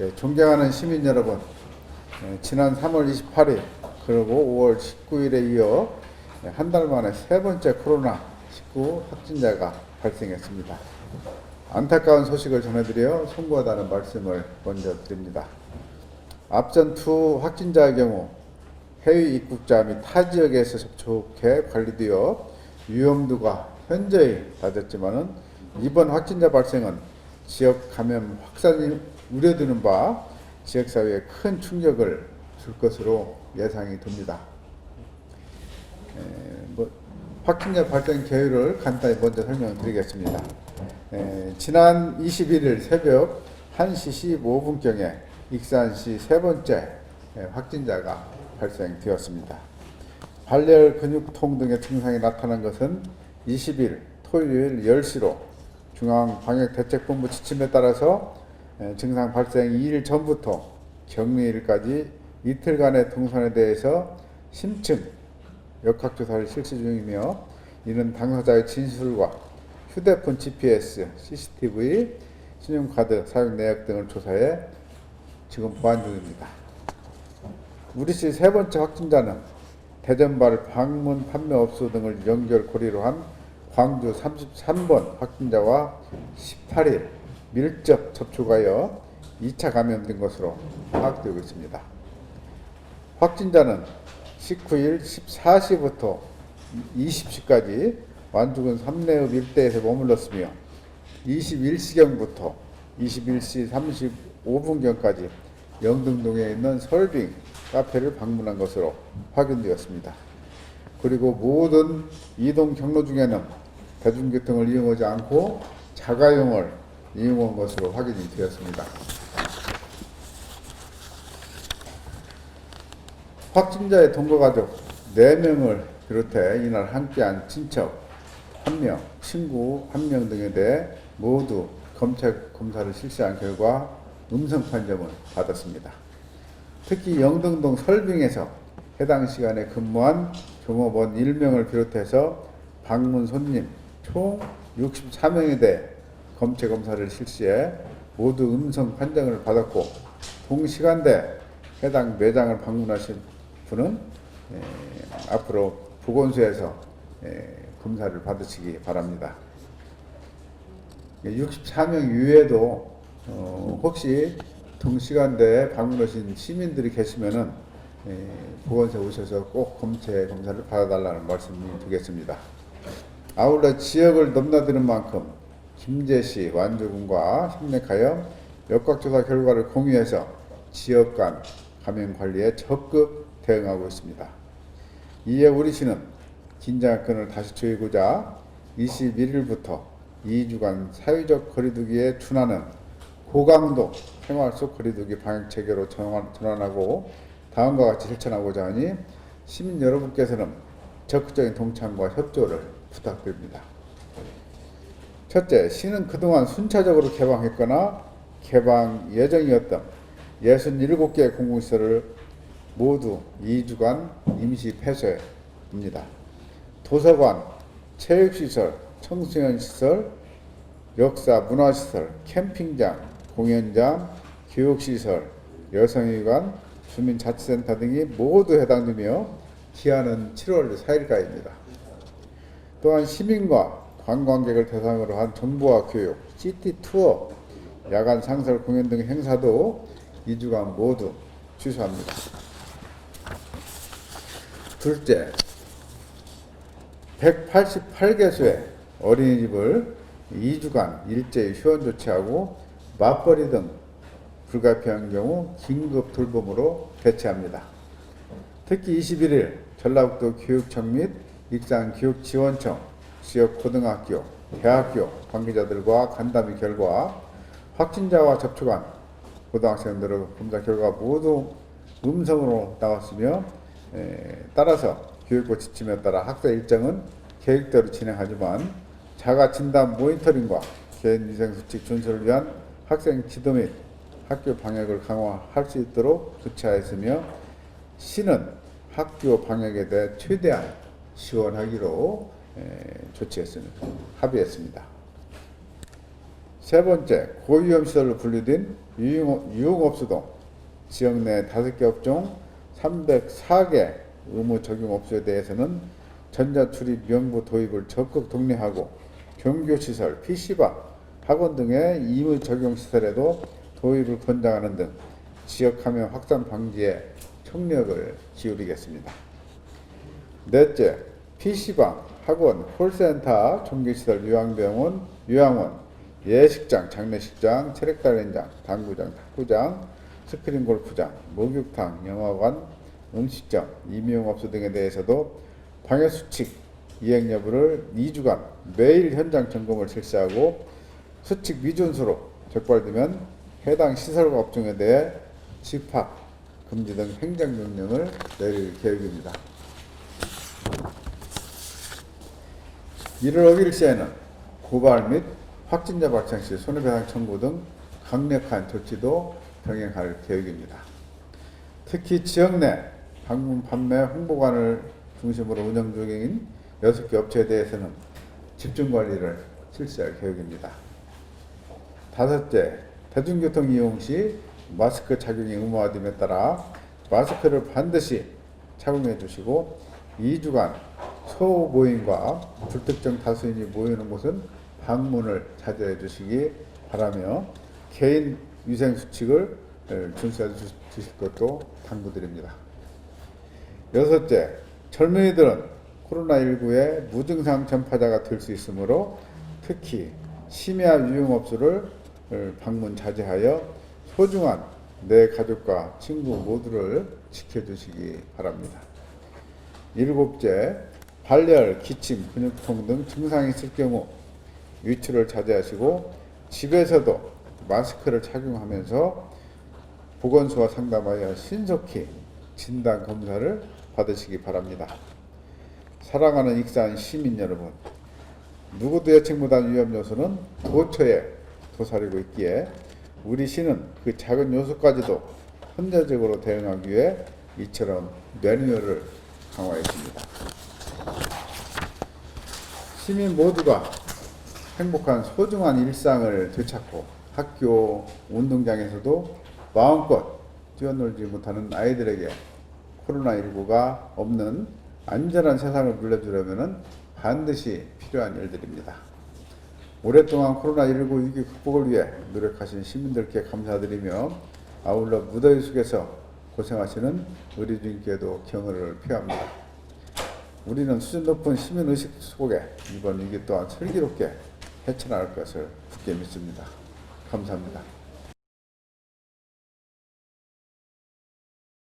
예, 존경하는 시민 여러분, 예, 지난 3월 28일 그리고 5월 19일에 이어 한달 만에 세 번째 코로나19 확진자가 발생했습니다. 안타까운 소식을 전해드려 송구하다는 말씀을 먼저 드립니다. 앞전 두 확진자의 경우 해외 입국자 및 타 지역에서 접촉해 관리되어 위험도가 현저히 낮았지만은 이번 확진자 발생은 지역 감염 확산이 우려되는 바 지역 사회에 큰 충격을 줄 것으로 예상이 됩니다. 에, 뭐, 확진자 발생 계율을 간단히 먼저 설명드리겠습니다. 에, 지난 21일 새벽 1시 15분경에 익산시 세 번째 에, 확진자가 발생되었습니다. 발열, 근육통 등의 증상이 나타난 것은 20일 토요일 10시로 중앙방역대책본부 지침에 따라서 에, 증상 발생 2일 전부터 격리일까지 이틀간의 동선에 대해서 심층 역학조사를 실시 중이며 이는 당사자의 진술과 휴대폰 GPS, CCTV, 신용카드 사용 내역 등을 조사해 지금 보안 중입니다. 우리시 세 번째 확진자는 대전발 방문 판매업소 등을 연결 고리로 한 광주 33번 확진자와 18일 밀접 접촉하여 2차 감염된 것으로 파악되고 있습니다. 확진자는 19일 14시부터 20시까지 완주군 삼내읍 일대에서 머물렀으며 21시경부터 21시 35분경까지 영등동에 있는 설빙 카페를 방문한 것으로 확인되었습니다. 그리고 모든 이동 경로 중에는 대중교통을 이용하지 않고 자가용을 이용한 것으로 확인이 되었습니다. 확진자의 동거가족 4명을 비롯해 이날 함께한 친척 1명, 친구 1명 등에 대해 모두 검체 검사를 실시한 결과 음성 판정을 받았습니다. 특히 영등동 설빙에서 해당 시간에 근무한 종업원 1명을 비롯해서 방문 손님 총 64명에 대해 검체 검사를 실시해 모두 음성 판정을 받았고 동시간대 해당 매장을 방문하신 분은 에, 앞으로 보건소에서 에, 검사를 받으시기 바랍니다. 64명 이외에도 어, 혹시 동시간대에 방문하신 시민들이 계시면은 에, 보건소에 오셔서 꼭 검체 검사를 받아달라는 말씀을 드리겠습니다. 아울러 지역을 넘나드는 만큼 김제시 완주군과 협력하여 역학조사 결과를 공유해서 지역 간 감염 관리에 적극 대응하고 있습니다. 이에 우리시는 긴장권을 다시 조이고자 21일부터 2주간 사회적 거리두기에 준하는 고강도 생활 속 거리두기 방역 체계로 전환- 전환하고 다음과 같이 실천하고자 하니 시민 여러분께서는 적극적인 동참과 협조를 부탁드립니다. 첫째, 시는 그동안 순차적으로 개방했거나 개방 예정이었던 67개 공공시설을 모두 2주간 임시 폐쇄합니다. 도서관, 체육시설, 청소년시설, 역사, 문화시설, 캠핑장, 공연장, 교육시설, 여성의관, 주민자치센터 등이 모두 해당되며 기한은 7월 4일까지입니다. 또한 시민과 관광객을 대상으로 한 정보화 교육, 시티 투어, 야간 상설 공연 등 행사도 2주간 모두 취소합니다. 둘째, 188개소의 어린이집을 2주간 일제히 휴원 조치하고 맞벌이 등 불가피한 경우 긴급 돌봄으로 대체합니다. 특히 21일 전라북도 교육청 및 익산교육지원청, 지역 고등학교, 대학교 관계자들과 간담회 결과 확진자와 접촉한 고등학생들의 검사 결과 모두 음성으로 나왔으며 에, 따라서 교육부 지침에 따라 학사 일정은 계획대로 진행하지만 자가 진단 모니터링과 개인 위생 수칙 준수를 위한 학생 지도 및 학교 방역을 강화할 수 있도록 조치하였으며 시는 학교 방역에 대해 최대한 지원하기로 에, 조치했습니다. 합의했습니다. 세 번째, 고위험 시설로 분류된 유흥- 유흥업소등 지역 내 다섯 개 업종 304개 의무 적용 업소에 대해서는 전자출입 명부 도입을 적극 독려하고 종교시설, PC방, 학원 등의 의무 적용 시설에도 도입을 권장하는 등 지역 감염 확산 방지에 총력을 기울이겠습니다. 넷째, PC방, 학원, 콜센터, 종교시설, 요양병원, 요양원, 예식장, 장례식장, 체력단련장, 당구장, 탁구장, 스크린 골프장, 목욕탕, 영화관, 음식점, 임용업소 등에 대해서도 방역수칙 이행 여부를 2주간 매일 현장 점검을 실시하고 수칙 미준수로 적발되면 해당 시설과 업종에 대해 집합, 금지 등 행정명령을 내릴 계획입니다. 이를 어길 시에는 고발 및 확진자 발생 시 손해배상 청구 등 강력한 조치도 병행할 계획입니다. 특히 지역 내 방문 판매 홍보관을 중심으로 운영 중인 6개 업체에 대해서는 집중 관리를 실시할 계획입니다. 다섯째, 대중교통 이용 시 마스크 착용이 의무화됨에 따라 마스크를 반드시 착용해 주시고 2주간 소모임과 불특정 다수인이 모이는 곳은 방문을 자제해 주시기 바라며 개인 위생 수칙을 에, 준수해 주- 주실 것도 당부드립니다. 여섯째, 젊은이들은 코로나19의 무증상 전파자가 될 수 있으므로 특히 심야 유흥업소를 어, 방문 자제하여 소중한 내 가족과 친구 모두를 지켜주시기 바랍니다. 일곱째, 발열, 기침, 근육통 등 증상이 있을 경우 외출을 자제하시고 집에서도 마스크를 착용하면서 보건소와 상담하여 신속히 진단 검사를 받으시기 바랍니다. 사랑하는 익산 시민 여러분, 누구도 예측 못한 위험 요소는 도처에 도사리고 있기에 우리 시는 그 작은 요소까지도 현대적으로 대응하기 위해 이처럼 매뉴얼을 강화했습니다. 시민 모두가 행복한 소중한 일상을 되찾고 학교 운동장에서도 마음껏 뛰어놀지 못하는 아이들에게 코로나19가 없는 안전한 세상을 물려주려면 반드시 필요한 일들입니다. 오랫동안 코로나19 위기 극복을 위해 노력하신 시민들께 감사드리며 아울러 무더위 속에서 고생하시는 의료진께도 경의를 표합니다. 우리는 수준 높은 시민 의식 속에 이번 위기 또한 슬기롭게 헤쳐나갈 것을 굳게 믿습니다. 감사합니다.